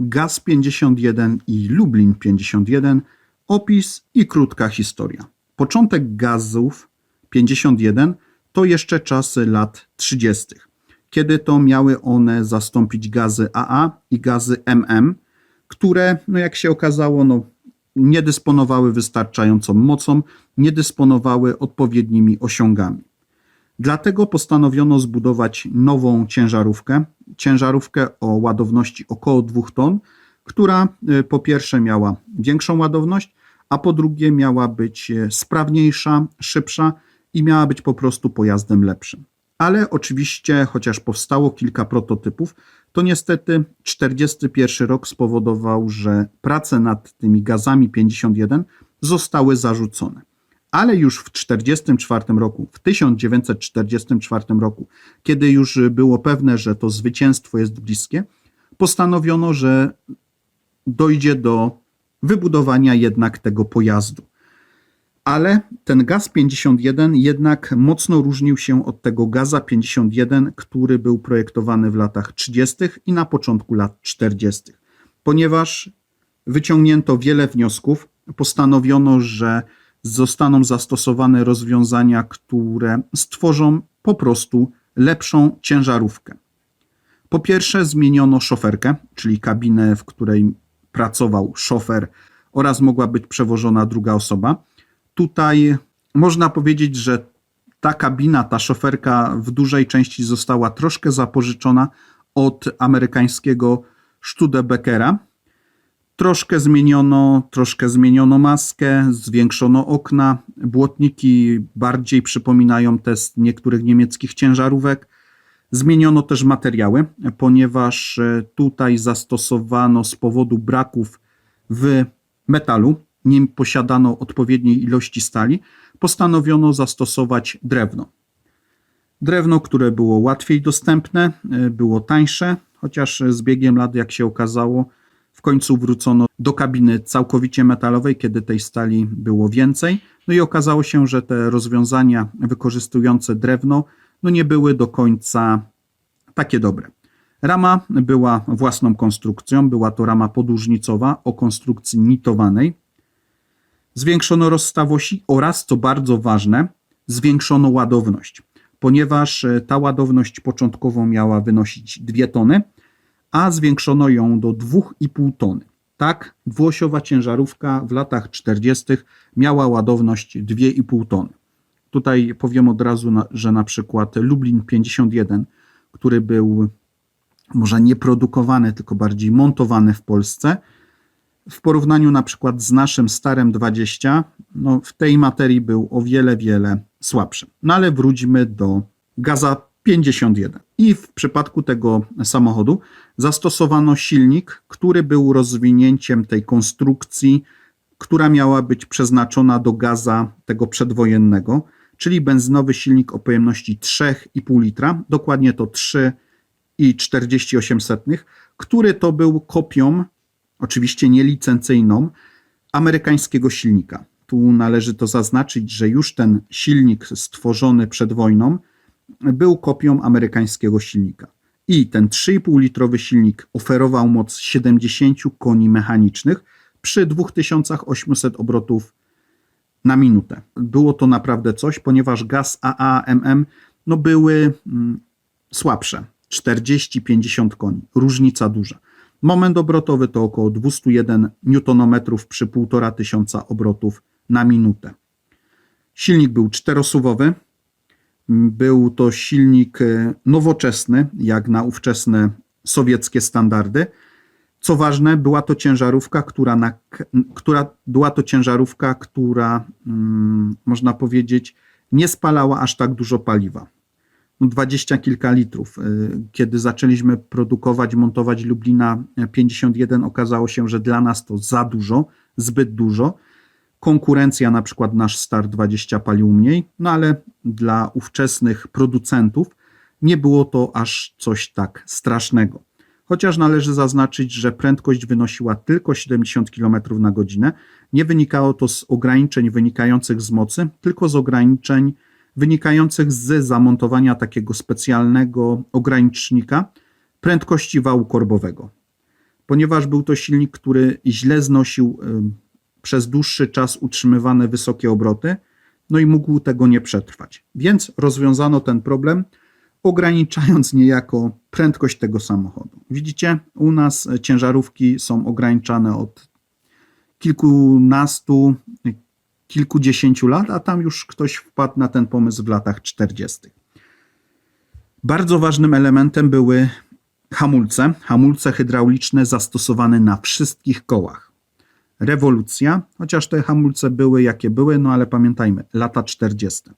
Gaz 51 i Lublin 51, opis i krótka historia. Początek gazów 51 to jeszcze czasy lat 30., kiedy to miały one zastąpić gazy AA i gazy MM, które, no jak się okazało, no, nie dysponowały wystarczającą mocą, nie dysponowały odpowiednimi osiągami. Dlatego postanowiono zbudować nową ciężarówkę, ciężarówkę o ładowności około 2 ton, która y, po pierwsze miała większą ładowność, a po drugie miała być y, sprawniejsza, szybsza i miała być po prostu pojazdem lepszym. Ale oczywiście, chociaż powstało kilka prototypów, to niestety 41 rok spowodował, że prace nad tymi gazami 51 zostały zarzucone. Ale już w 1944 roku, w 1944 roku, kiedy już było pewne, że to zwycięstwo jest bliskie, postanowiono, że dojdzie do wybudowania jednak tego pojazdu. Ale ten gaz 51 jednak mocno różnił się od tego gaza 51, który był projektowany w latach 30. i na początku lat 40. Ponieważ wyciągnięto wiele wniosków, postanowiono, że zostaną zastosowane rozwiązania, które stworzą po prostu lepszą ciężarówkę. Po pierwsze, zmieniono szoferkę, czyli kabinę, w której pracował szofer oraz mogła być przewożona druga osoba. Tutaj można powiedzieć, że ta kabina, ta szoferka w dużej części została troszkę zapożyczona od amerykańskiego Studebackera. Troszkę zmieniono, troszkę zmieniono maskę, zwiększono okna. Błotniki bardziej przypominają te z niektórych niemieckich ciężarówek. Zmieniono też materiały, ponieważ e, tutaj zastosowano z powodu braków w metalu, nie posiadano odpowiedniej ilości stali, postanowiono zastosować drewno. Drewno, które było łatwiej dostępne, e, było tańsze, chociaż z biegiem lat, jak się okazało, w końcu wrócono do kabiny całkowicie metalowej, kiedy tej stali było więcej. No i okazało się, że te rozwiązania wykorzystujące drewno no nie były do końca takie dobre. Rama była własną konstrukcją, była to rama podłużnicowa o konstrukcji nitowanej. Zwiększono rozstaw osi oraz, co bardzo ważne, zwiększono ładowność, ponieważ ta ładowność początkowo miała wynosić 2 tony, a zwiększono ją do 2,5 tony. Tak, dwuosiowa ciężarówka w latach 40. miała ładowność 2,5 tony. Tutaj powiem od razu, że na przykład Lublin 51, który był może nie produkowany, tylko bardziej montowany w Polsce, w porównaniu na przykład z naszym starym 20, no w tej materii był o wiele, wiele słabszy. No ale wróćmy do Gaza 51. I w przypadku tego samochodu zastosowano silnik, który był rozwinięciem tej konstrukcji, która miała być przeznaczona do gaza tego przedwojennego, czyli benzynowy silnik o pojemności 3,5 litra, dokładnie to 3,48, który to był kopią, oczywiście nielicencyjną, amerykańskiego silnika. Tu należy to zaznaczyć, że już ten silnik stworzony przed wojną był kopią amerykańskiego silnika. I ten 3,5 litrowy silnik oferował moc 70 koni mechanicznych przy 2800 obrotów na minutę. Było to naprawdę coś, ponieważ gaz AAMM no były mm, słabsze 40-50 koni, różnica duża. Moment obrotowy to około 201 Nm przy 1500 obrotów na minutę. Silnik był czterosuwowy, był to silnik e, nowoczesny, jak na ówczesne sowieckie standardy. Co ważne, była to ciężarówka, która, na, która była to ciężarówka, która hmm, można powiedzieć, nie spalała aż tak dużo paliwa. No, dwadzieścia kilka litrów. E, kiedy zaczęliśmy produkować, montować Lublina 51, okazało się, że dla nas to za dużo, zbyt dużo konkurencja, na przykład nasz Star 20 palił mniej, no ale dla ówczesnych producentów nie było to aż coś tak strasznego. Chociaż należy zaznaczyć, że prędkość wynosiła tylko 70 km na godzinę, nie wynikało to z ograniczeń wynikających z mocy, tylko z ograniczeń wynikających z zamontowania takiego specjalnego ogranicznika prędkości wału korbowego. ponieważ był to silnik, który źle znosił przez dłuższy czas utrzymywane wysokie obroty, no i mógł tego nie przetrwać. Więc rozwiązano ten problem, ograniczając niejako prędkość tego samochodu. Widzicie, u nas ciężarówki są ograniczane od kilkunastu, kilkudziesięciu lat, a tam już ktoś wpadł na ten pomysł w latach 40. Bardzo ważnym elementem były hamulce, hamulce hydrauliczne zastosowane na wszystkich kołach. Rewolucja, chociaż te hamulce były jakie były, no ale pamiętajmy, lata 40.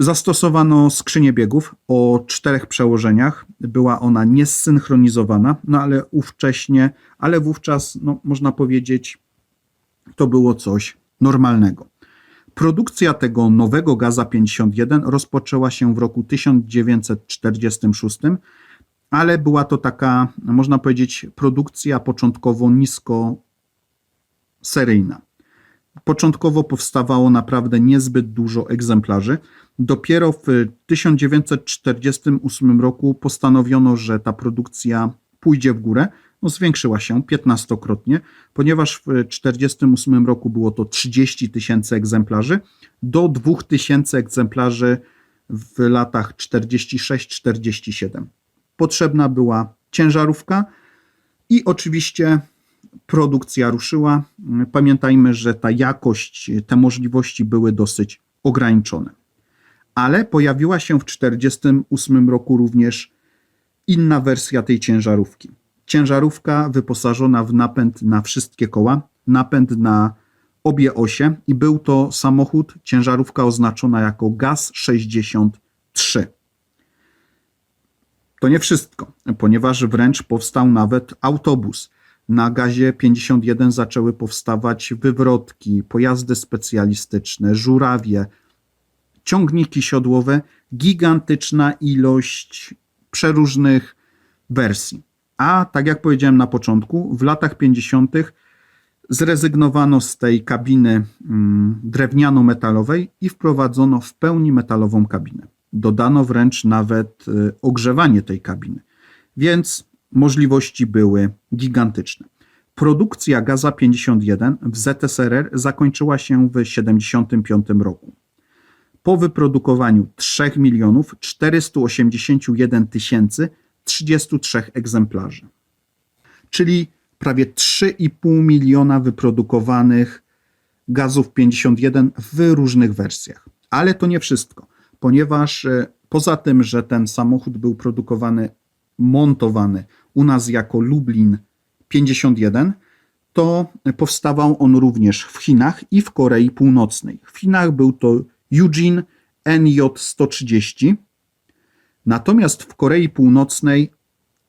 Zastosowano skrzynię biegów o czterech przełożeniach. Była ona niesynchronizowana, no ale ówcześnie, ale wówczas, no, można powiedzieć, to było coś normalnego. Produkcja tego nowego Gaza 51 rozpoczęła się w roku 1946, ale była to taka, można powiedzieć, produkcja początkowo nisko seryjna. Początkowo powstawało naprawdę niezbyt dużo egzemplarzy. Dopiero w 1948 roku postanowiono, że ta produkcja pójdzie w górę. No, zwiększyła się 15-krotnie, ponieważ w 1948 roku było to 30 tysięcy egzemplarzy, do 2000 egzemplarzy w latach 46-47. Potrzebna była ciężarówka i oczywiście produkcja ruszyła. Pamiętajmy, że ta jakość, te możliwości były dosyć ograniczone. Ale pojawiła się w 1948 roku również inna wersja tej ciężarówki. Ciężarówka wyposażona w napęd na wszystkie koła, napęd na obie osie i był to samochód, ciężarówka oznaczona jako GAZ 63. To nie wszystko, ponieważ wręcz powstał nawet autobus. Na gazie 51 zaczęły powstawać wywrotki, pojazdy specjalistyczne, żurawie, ciągniki siodłowe, gigantyczna ilość przeróżnych wersji. A tak jak powiedziałem na początku, w latach 50. zrezygnowano z tej kabiny mm, drewniano-metalowej i wprowadzono w pełni metalową kabinę. Dodano wręcz nawet y, ogrzewanie tej kabiny, więc możliwości były gigantyczne. Produkcja Gaza 51 w ZSRR zakończyła się w 1975 roku. Po wyprodukowaniu 3 milionów 481 tysięcy 33 egzemplarzy. Czyli prawie 3,5 miliona wyprodukowanych gazów 51 w różnych wersjach. Ale to nie wszystko, ponieważ e, poza tym, że ten samochód był produkowany, montowany u nas jako Lublin 51, to powstawał on również w Chinach i w Korei Północnej. W Chinach był to Eugene NJ130, Natomiast w Korei Północnej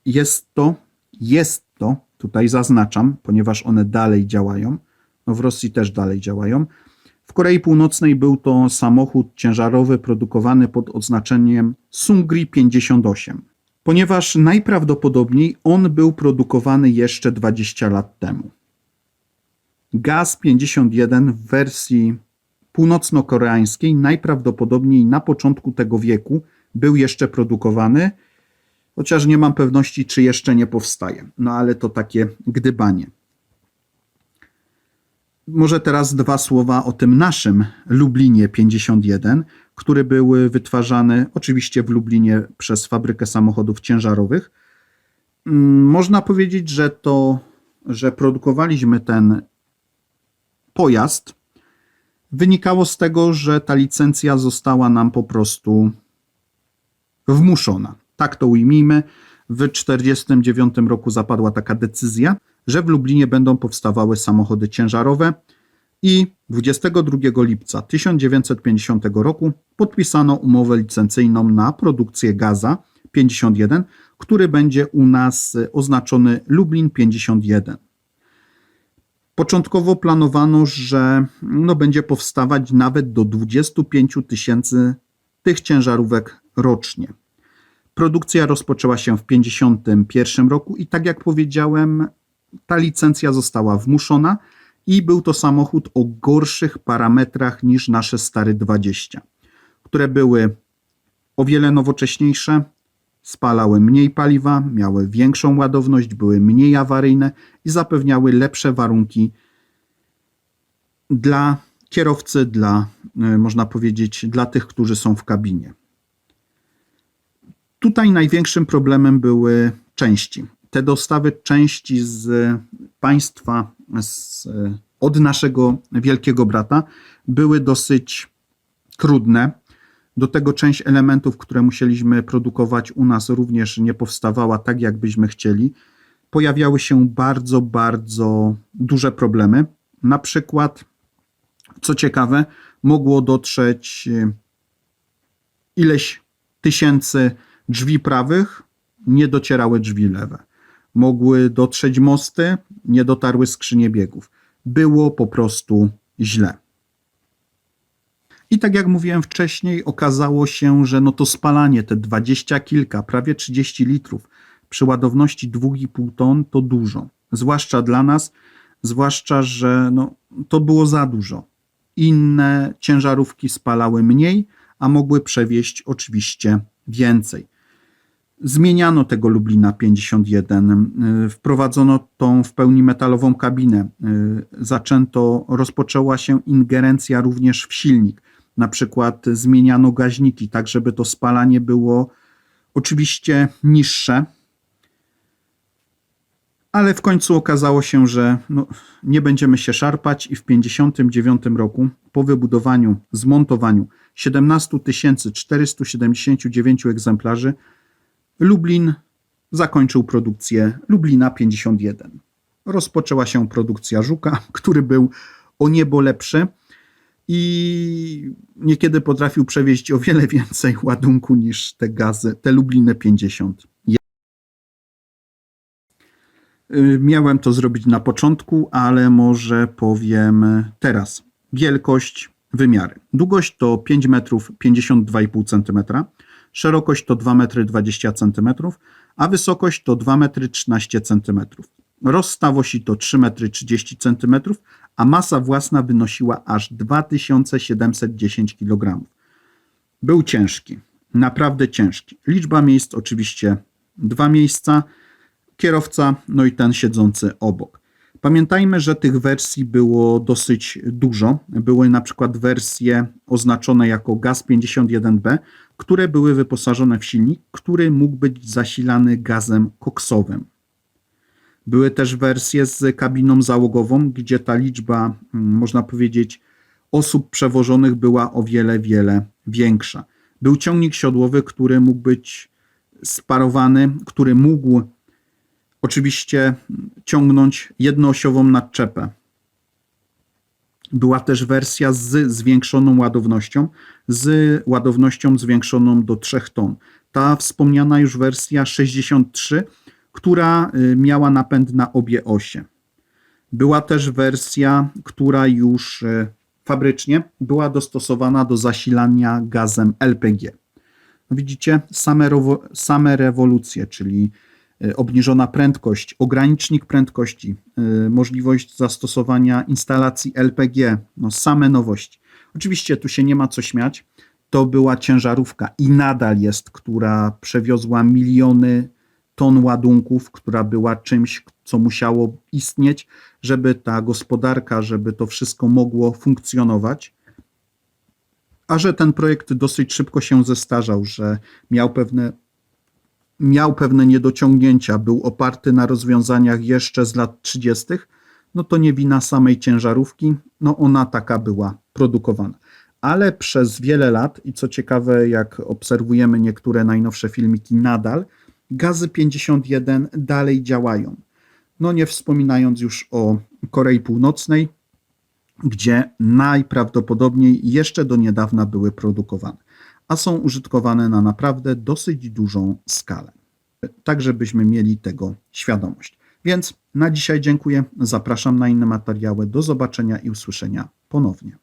jest to, jest to, tutaj zaznaczam, ponieważ one dalej działają, no w Rosji też dalej działają. W Korei Północnej był to samochód ciężarowy produkowany pod oznaczeniem Sungri 58, ponieważ najprawdopodobniej on był produkowany jeszcze 20 lat temu. Gaz 51 w wersji północno-koreańskiej najprawdopodobniej na początku tego wieku był jeszcze produkowany, chociaż nie mam pewności, czy jeszcze nie powstaje. No ale to takie gdybanie. Może teraz dwa słowa o tym naszym Lublinie 51, który był wytwarzany oczywiście w Lublinie przez fabrykę samochodów ciężarowych. Mm, można powiedzieć, że to, że produkowaliśmy ten pojazd, wynikało z tego, że ta licencja została nam po prostu wmuszona. Tak to ujmijmy. W 1949 roku zapadła taka decyzja, że w Lublinie będą powstawały samochody ciężarowe i 22 lipca 1950 roku podpisano umowę licencyjną na produkcję gaza 51, który będzie u nas oznaczony Lublin 51. Początkowo planowano, że no, będzie powstawać nawet do 25 tysięcy tych ciężarówek rocznie. Produkcja rozpoczęła się w 1951 roku i tak jak powiedziałem, ta licencja została wmuszona i był to samochód o gorszych parametrach niż nasze stare 20, które były o wiele nowocześniejsze, spalały mniej paliwa, miały większą ładowność, były mniej awaryjne i zapewniały lepsze warunki dla kierowcy, dla, e, można powiedzieć, dla tych, którzy są w kabinie. Tutaj największym problemem były części. Te dostawy części z państwa, z, od naszego wielkiego brata, były dosyć trudne. Do tego część elementów, które musieliśmy produkować u nas, również nie powstawała tak, jak byśmy chcieli. Pojawiały się bardzo, bardzo duże problemy. Na przykład, co ciekawe, mogło dotrzeć ileś tysięcy drzwi prawych, nie docierały drzwi lewe. Mogły dotrzeć mosty, nie dotarły skrzynie biegów. Było po prostu źle. I tak jak mówiłem wcześniej, okazało się, że no to spalanie, te 20 kilka, prawie 30 litrów przy ładowności 2,5 ton to dużo. Zwłaszcza dla nas, zwłaszcza, że no, to było za dużo. Inne ciężarówki spalały mniej, a mogły przewieźć oczywiście więcej. Zmieniano tego Lublina 51, y, wprowadzono tą w pełni metalową kabinę, y, zaczęto, rozpoczęła się ingerencja również w silnik. Na przykład zmieniano gaźniki, tak żeby to spalanie było oczywiście niższe, ale w końcu okazało się, że no, nie będziemy się szarpać i w 1959 roku po wybudowaniu, zmontowaniu 17 479 egzemplarzy Lublin zakończył produkcję Lublina 51. Rozpoczęła się produkcja Żuka, który był o niebo lepszy i niekiedy potrafił przewieźć o wiele więcej ładunku niż te gazy, te Lubliny 50. Y, Miałem to zrobić na początku, ale może powiem teraz. Wielkość, wymiary. Długość to 5 metrów 52,5 cm, szerokość to 2 metry 20 cm, a wysokość to 2 metry 13 cm. Rozstaw osi to 3 metry 30 cm, a masa własna wynosiła aż 2710 kg. Był ciężki, naprawdę ciężki. Liczba miejsc oczywiście dwa miejsca, kierowca, no i ten siedzący obok. Pamiętajmy, że tych wersji było dosyć dużo. Były na przykład wersje oznaczone jako gaz 51B, które były wyposażone w silnik, który mógł być zasilany gazem koksowym. Były też wersje z kabiną załogową, gdzie ta liczba, mm, można powiedzieć, osób przewożonych była o wiele, wiele większa. Był ciągnik siodłowy, który mógł być sparowany, który mógł oczywiście ciągnąć jednoosiową nadczepę. Była też wersja z zwiększoną ładownością, z ładownością zwiększoną do 3 ton. Ta wspomniana już wersja 63, która y, miała napęd na obie osie. Była też wersja, która już y, fabrycznie była dostosowana do zasilania gazem LPG. Widzicie, same, same rewolucje, czyli obniżona prędkość, ogranicznik prędkości, możliwość zastosowania instalacji LPG, no same nowości. Oczywiście tu się nie ma co śmiać. To była ciężarówka i nadal jest, która przewiozła miliony ton ładunków, która była czymś, co musiało istnieć, żeby ta gospodarka, żeby to wszystko mogło funkcjonować. A że ten projekt dosyć szybko się zestarzał, że miał pewne, miał pewne niedociągnięcia, był oparty na rozwiązaniach jeszcze z lat 30., no to nie wina samej ciężarówki, no ona taka była produkowana. Ale przez wiele lat, i co ciekawe, jak obserwujemy niektóre najnowsze filmiki, nadal gazy 51 dalej działają. No nie wspominając już o Korei Północnej, gdzie najprawdopodobniej jeszcze do niedawna były produkowane, a są użytkowane na naprawdę dosyć dużą skalę. Tak, żebyśmy mieli tego świadomość. Więc na dzisiaj dziękuję. Zapraszam na inne materiały. Do zobaczenia i usłyszenia ponownie.